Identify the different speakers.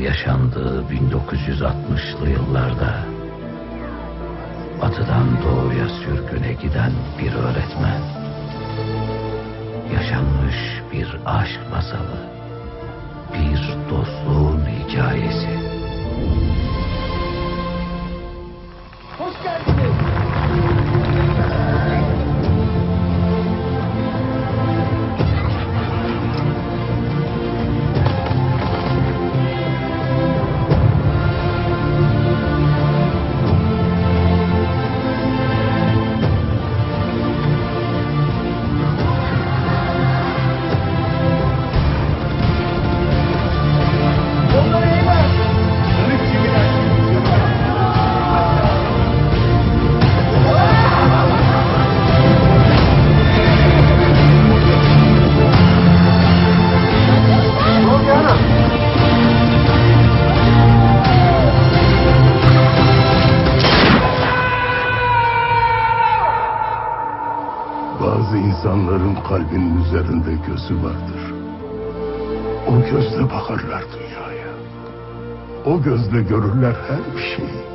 Speaker 1: yaşandığı 1960'lı yıllarda batıdan doğuya sürgüne giden bir öğretmen yaşanmış bir aşk masalı bir dostluğun hikayesi
Speaker 2: Bazı insanların kalbinin üzerinde gözü vardır. O gözle bakarlar dünyaya. O gözle görürler her şeyi.